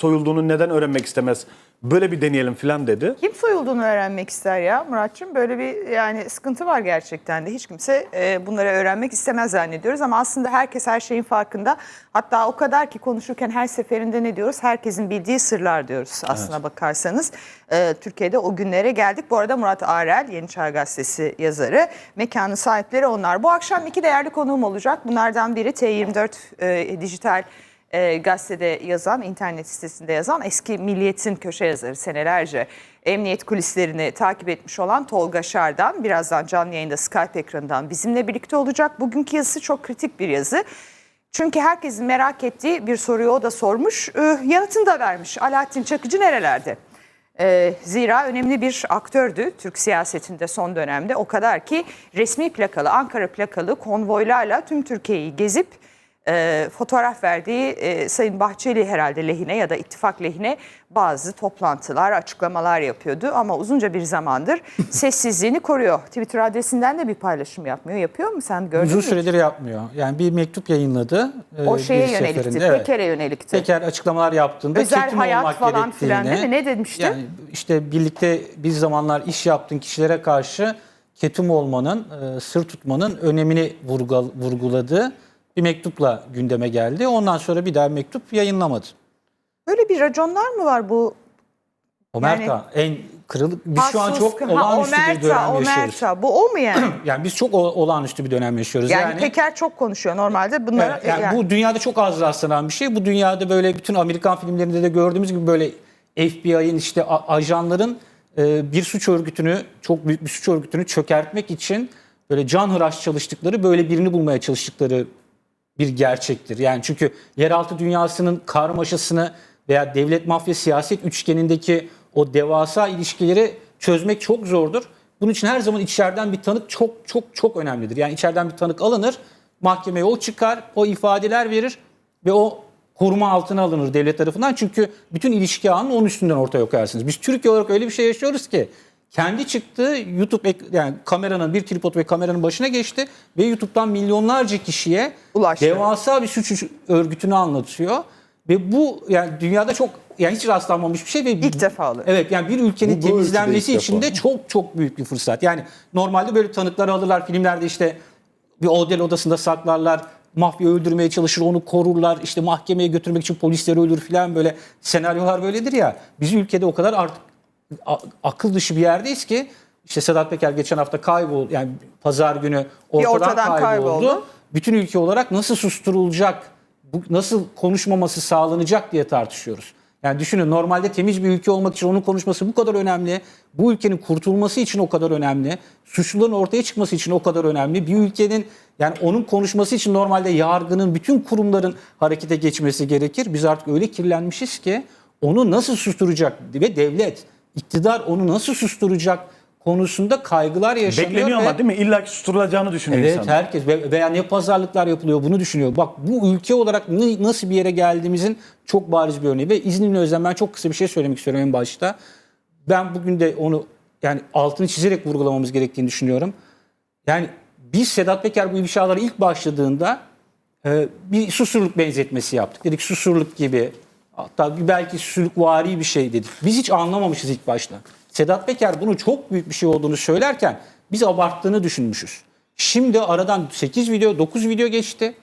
soyulduğunu neden öğrenmek istemez? Böyle bir deneyelim falan dedi. Kim soyulduğunu öğrenmek ister ya Muratçım? Böyle bir yani sıkıntı var gerçekten de. Hiç kimse e, bunları öğrenmek istemez zannediyoruz ama aslında herkes her şeyin farkında. Hatta o kadar ki konuşurken her seferinde ne diyoruz? Herkesin bildiği sırlar diyoruz aslına bakarsanız. E, Türkiye'de o günlere geldik. Bu arada Murat Arel, Yeni Çağ Gazetesi yazarı. Mekanın sahipleri onlar. Bu akşam iki değerli konuğum olacak. Bunlardan biri T24 e, Dijital e, gazetede yazan, internet sitesinde yazan eski Milliyet'in köşe yazarı senelerce emniyet kulislerini takip etmiş olan Tolga Şardan birazdan canlı yayında Skype ekranından bizimle birlikte olacak. Bugünkü yazısı çok kritik bir yazı. Çünkü herkesin merak ettiği bir soruyu o da sormuş, e, yanıtını da vermiş. Alaaddin Çakıcı nerelerde? Ee, zira önemli bir aktördü Türk siyasetinde son dönemde. O kadar ki resmi plakalı, Ankara plakalı konvoylarla tüm Türkiye'yi gezip e, fotoğraf verdiği e, Sayın Bahçeli herhalde lehine ya da ittifak lehine bazı toplantılar, açıklamalar yapıyordu. Ama uzunca bir zamandır sessizliğini koruyor. Twitter adresinden de bir paylaşım yapmıyor. Yapıyor mu sen gördün Uzun mü? süredir yapmıyor. Yani bir mektup yayınladı. O e, şeye bir yönelikti, seferinde. Evet. Peker'e yönelikti. Peker açıklamalar yaptığında Özel ketum hayat olmak falan filan değil mi? Ne demişti? Yani işte birlikte bir zamanlar iş yaptığın kişilere karşı ketum olmanın, e, sır tutmanın önemini vurguladığı bir mektupla gündeme geldi. Ondan sonra bir daha mektup yayınlamadı. Böyle bir raconlar mı var bu Omerta en kırılık. Biz şu an çok Ha, olağanüstü bir omerta, dönem yaşıyoruz. omerta. Bu o mu yani? Yani biz çok olağanüstü bir dönem yaşıyoruz. Yani, Yani, Peker çok konuşuyor normalde. Bunlara Evet, yani yani- bu dünyada çok az rastlanan bir şey. Bu dünyada böyle bütün Amerikan filmlerinde de gördüğümüz gibi böyle FBI'nin işte ajanların e, bir suç örgütünü, çok büyük bir suç örgütünü çökertmek için böyle canhıraş çalıştıkları, böyle birini bulmaya çalıştıkları bir gerçektir. Yani çünkü yeraltı dünyasının karmaşasını veya devlet mafya siyaset üçgenindeki o devasa ilişkileri çözmek çok zordur. Bunun için her zaman içeriden bir tanık çok çok çok önemlidir. Yani içeriden bir tanık alınır, mahkemeye o çıkar, o ifadeler verir ve o koruma altına alınır devlet tarafından. Çünkü bütün ilişki ağını onun üstünden ortaya koyarsınız. Biz Türkiye olarak öyle bir şey yaşıyoruz ki kendi çıktı YouTube ek- yani kameranın bir tripod ve kameranın başına geçti ve YouTube'dan milyonlarca kişiye Ulaştı. devasa bir suç örgütünü anlatıyor. Ve bu yani dünyada çok yani hiç rastlanmamış bir şey ve İlk defa oluyor. Evet yani bir ülkenin Bu- bu temizlenmesi için de çok çok büyük bir fırsat. Yani normalde böyle tanıkları alırlar filmlerde işte bir otel odasında saklarlar. Mafya öldürmeye çalışır, onu korurlar. işte mahkemeye götürmek için polisleri öldürür falan böyle senaryolar böyledir ya. Bizim ülkede o kadar artık akıl dışı bir yerdeyiz ki işte Sedat Peker geçen hafta kayboldu. Yani pazar günü ortadan, ortadan kayboldu. kayboldu. Bütün ülke olarak nasıl susturulacak, bu nasıl konuşmaması sağlanacak diye tartışıyoruz. Yani düşünün normalde temiz bir ülke olmak için onun konuşması bu kadar önemli. Bu ülkenin kurtulması için o kadar önemli. Suçluların ortaya çıkması için o kadar önemli. Bir ülkenin yani onun konuşması için normalde yargının, bütün kurumların harekete geçmesi gerekir. Biz artık öyle kirlenmişiz ki onu nasıl susturacak ve devlet, iktidar onu nasıl susturacak konusunda kaygılar yaşanıyor. Bekleniyor ve- ama değil mi? İlla ki susturulacağını düşünüyor Evet insan. herkes ve- veya ne pazarlıklar yapılıyor bunu düşünüyor. Bak bu ülke olarak ne- nasıl bir yere geldiğimizin çok bariz bir örneği. Ve izninle Özlem ben çok kısa bir şey söylemek istiyorum en başta. Ben bugün de onu yani altını çizerek vurgulamamız gerektiğini düşünüyorum. Yani biz Sedat Peker bu ifşalara ilk başladığında e, bir susurluk benzetmesi yaptık. Dedik susurluk gibi hatta belki susurlukvari bir şey dedik. Biz hiç anlamamışız ilk başta. Sedat Peker bunu çok büyük bir şey olduğunu söylerken biz abarttığını düşünmüşüz. Şimdi aradan 8 video 9 video geçti.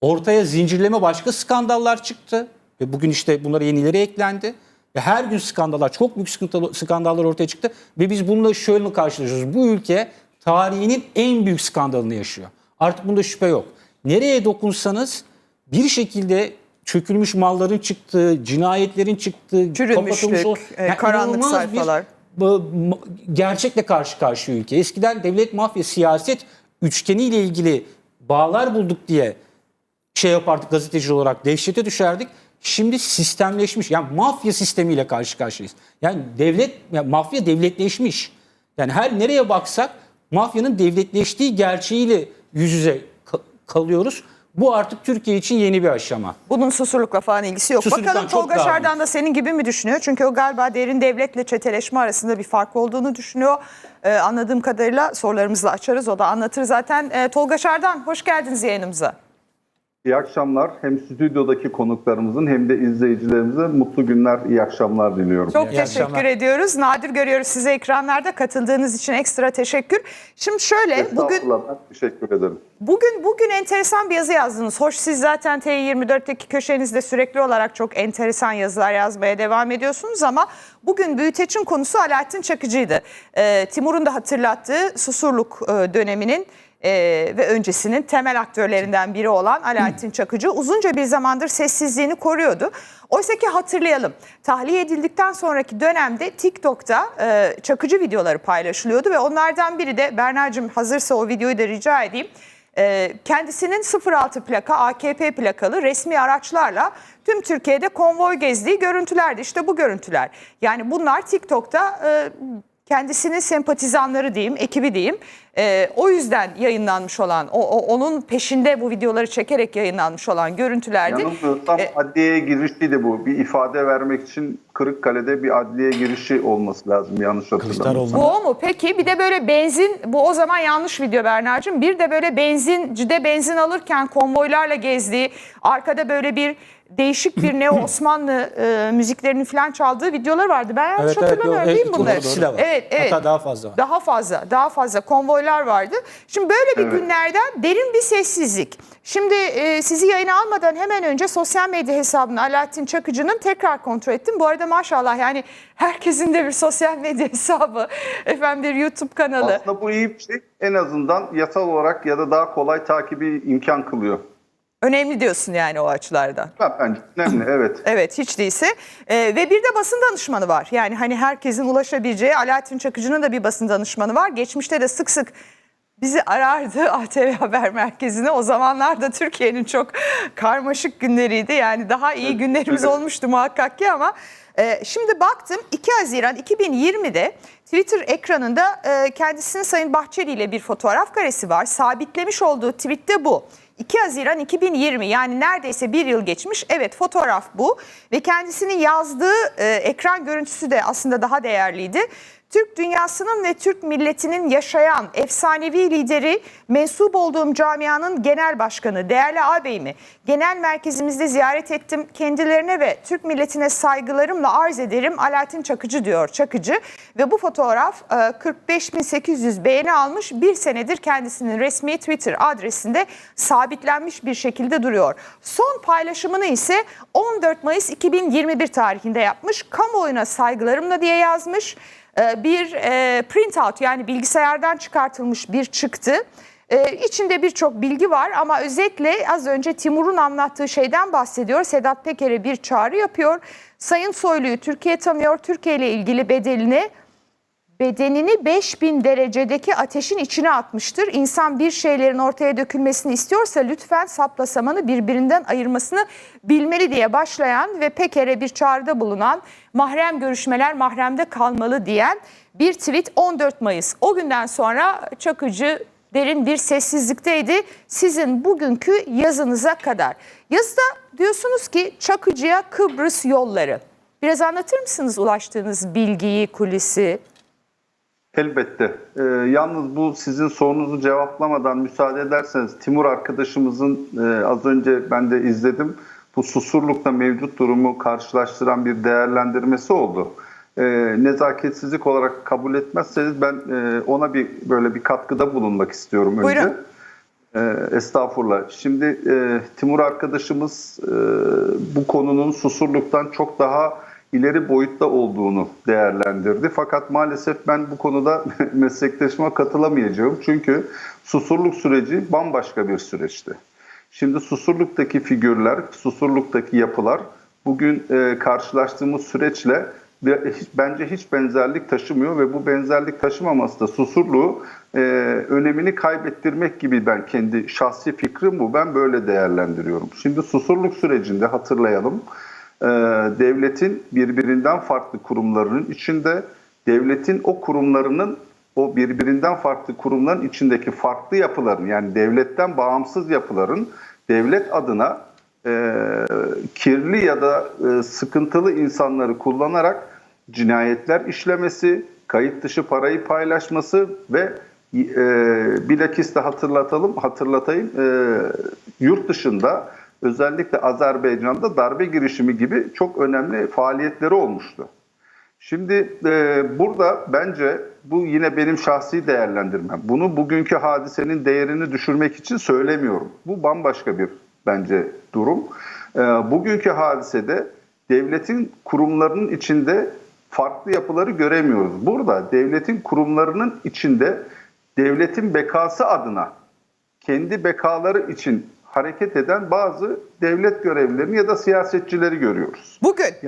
Ortaya zincirleme başka skandallar çıktı. Ve bugün işte bunlara yenileri eklendi. Ve her gün skandallar, çok büyük skandallar ortaya çıktı. Ve biz bununla şöyle karşılaşıyoruz. Bu ülke tarihinin en büyük skandalını yaşıyor. Artık bunda şüphe yok. Nereye dokunsanız bir şekilde çökülmüş malların çıktığı, cinayetlerin çıktığı, Çürümüşlük, o- e, Yani karanlık bir sayfalar. ma- gerçekle karşı karşıya ülke. Eskiden devlet, mafya, siyaset üçgeniyle ilgili bağlar bulduk diye şey yapardık gazeteci olarak dehşete düşerdik. Şimdi sistemleşmiş. Yani mafya sistemiyle karşı karşıyayız. Yani devlet, yani mafya devletleşmiş. Yani her nereye baksak mafyanın devletleştiği gerçeğiyle yüz yüze ka- kalıyoruz. Bu artık Türkiye için yeni bir aşama. Bunun susurlukla falan ilgisi yok. Susurluktan Bakalım çok Tolga daha Şardan da senin gibi mi düşünüyor? Çünkü o galiba derin devletle çeteleşme arasında bir fark olduğunu düşünüyor. Ee, anladığım kadarıyla sorularımızı açarız. O da anlatır zaten. Ee, Tolga Şardan hoş geldiniz yayınımıza. İyi akşamlar. Hem stüdyodaki konuklarımızın hem de izleyicilerimize mutlu günler, iyi akşamlar diliyorum. Çok İyi teşekkür akşamlar. ediyoruz. Nadir görüyoruz size ekranlarda katıldığınız için ekstra teşekkür. Şimdi şöyle bugün Estağfurullah, ben teşekkür ederim. Bugün bugün enteresan bir yazı yazdınız. Hoş siz zaten T24'teki köşenizde sürekli olarak çok enteresan yazılar yazmaya devam ediyorsunuz ama bugün büyüteçin konusu Alaaddin Çakıcı'ydı. Ee, Timur'un da hatırlattığı Susurluk e, döneminin e, ve öncesinin temel aktörlerinden biri olan Alaaddin Çakıcı uzunca bir zamandır sessizliğini koruyordu. Oysa ki hatırlayalım tahliye edildikten sonraki dönemde TikTok'ta e, Çakıcı videoları paylaşılıyordu ve onlardan biri de Berna'cığım hazırsa o videoyu da rica edeyim. Ee, kendisinin 06 plaka AKP plakalı resmi araçlarla tüm Türkiye'de konvoy gezdiği görüntülerdi. İşte bu görüntüler. Yani bunlar TikTok'ta e, kendisinin sempatizanları diyeyim, ekibi diyeyim. E, o yüzden yayınlanmış olan, o, o- onun peşinde bu videoları çekerek yayınlanmış olan görüntülerdi. Yanılmıyorsam E, adliyeye girişiydi bu. Bir ifade vermek için Kırıkkale'de bir adliye girişi olması lazım yanlış hatırlamıyorsam. Bu o mu? Peki bir de böyle benzin, bu o zaman yanlış video Berna'cığım. Bir de böyle benzincide benzin alırken konvoylarla gezdiği, arkada böyle bir değişik bir Neo Osmanlı e, müziklerini falan çaldığı videolar vardı. Ben yanlış Evet, evet, hatırlamıyorum yok, değil mi evet, bunları? de var. Evet, evet. Hatta daha fazla var. Daha fazla, daha fazla konvoylar vardı. Şimdi böyle bir Evet. günlerden derin bir sessizlik. Şimdi e, sizi yayına almadan hemen önce sosyal medya hesabını Alaaddin Çakıcı'nın tekrar kontrol ettim. Bu arada maşallah yani herkesin de bir sosyal medya hesabı, efendim bir YouTube kanalı. Aslında bu iyi bir şey. En azından yasal olarak ya da daha kolay takibi imkan kılıyor. Önemli diyorsun yani o açılardan. Ben Bence önemli, evet. Evet hiç değilse. Ee, ve bir de basın danışmanı var. Yani hani herkesin ulaşabileceği Alaaddin Çakıcı'nın da bir basın danışmanı var. Geçmişte de sık sık bizi arardı ATV Haber Merkezi'ne. O zamanlarda Türkiye'nin çok karmaşık günleriydi. Yani daha iyi günlerimiz olmuştu muhakkak ki ama e, şimdi baktım 2 Haziran 2020'de Twitter ekranında e, kendisinin Sayın Bahçeli ile bir fotoğraf karesi var. Sabitlemiş olduğu tweette bu. 2 Haziran 2020 yani neredeyse bir yıl geçmiş. Evet fotoğraf bu ve kendisinin yazdığı e, ekran görüntüsü de aslında daha değerliydi. Türk dünyasının ve Türk milletinin yaşayan efsanevi lideri, mensup olduğum camianın genel başkanı, değerli ağabeyimi genel merkezimizde ziyaret ettim. Kendilerine ve Türk milletine saygılarımla arz ederim. Alaaddin Çakıcı diyor Çakıcı ve bu fotoğraf e, 45.800 beğeni almış. Bir senedir kendisinin resmi Twitter adresinde sabitlenmiş bir şekilde duruyor. Son paylaşımını ise 14 Mayıs 2021 tarihinde yapmış. Kamuoyuna saygılarımla diye yazmış. Ee, bir e, printout yani bilgisayardan çıkartılmış bir çıktı. Ee, içinde birçok bilgi var ama özetle az önce Timur'un anlattığı şeyden bahsediyor. Sedat Peker'e bir çağrı yapıyor. Sayın Soylu'yu Türkiye tanıyor. Türkiye ile ilgili bedelini bedenini 5000 derecedeki ateşin içine atmıştır. İnsan bir şeylerin ortaya dökülmesini istiyorsa lütfen sapla samanı birbirinden ayırmasını bilmeli diye başlayan ve Peker'e bir çağrıda bulunan mahrem görüşmeler mahremde kalmalı diyen bir tweet 14 Mayıs. O günden sonra Çakıcı derin bir sessizlikteydi sizin bugünkü yazınıza kadar. Yazıda diyorsunuz ki Çakıcı'ya Kıbrıs yolları. Biraz anlatır mısınız ulaştığınız bilgiyi, kulisi? Elbette. Ee, yalnız bu sizin sorunuzu cevaplamadan müsaade ederseniz Timur arkadaşımızın e, az önce ben de izledim. Bu Susurluk'ta mevcut durumu karşılaştıran bir değerlendirmesi oldu. Ee, nezaketsizlik olarak kabul etmezseniz ben e, ona bir böyle bir katkıda bulunmak istiyorum önce. Buyurun. Ee, estağfurullah. Şimdi e, Timur arkadaşımız e, bu konunun Susurluk'tan çok daha ileri boyutta olduğunu değerlendirdi. Fakat maalesef ben bu konuda meslektaşıma katılamayacağım. Çünkü Susurluk süreci bambaşka bir süreçti. Şimdi Susurluk'taki figürler, Susurluk'taki yapılar bugün e, karşılaştığımız süreçle bence hiç benzerlik taşımıyor ve bu benzerlik taşımaması da Susurluğu e, önemini kaybettirmek gibi ben kendi şahsi fikrim bu. Ben böyle değerlendiriyorum. Şimdi Susurluk sürecinde hatırlayalım devletin birbirinden farklı kurumlarının içinde devletin o kurumlarının o birbirinden farklı kurumların içindeki farklı yapıların yani devletten bağımsız yapıların devlet adına e, kirli ya da e, sıkıntılı insanları kullanarak cinayetler işlemesi, kayıt dışı parayı paylaşması ve e, bilakis de hatırlatalım, hatırlatayım. E, yurt dışında özellikle Azerbaycan'da darbe girişimi gibi çok önemli faaliyetleri olmuştu. Şimdi e, burada bence bu yine benim şahsi değerlendirmem. Bunu bugünkü hadisenin değerini düşürmek için söylemiyorum. Bu bambaşka bir bence durum. E, bugünkü hadisede devletin kurumlarının içinde farklı yapıları göremiyoruz. Burada devletin kurumlarının içinde devletin bekası adına kendi bekaları için hareket eden bazı devlet görevlilerini ya da siyasetçileri görüyoruz. Bugün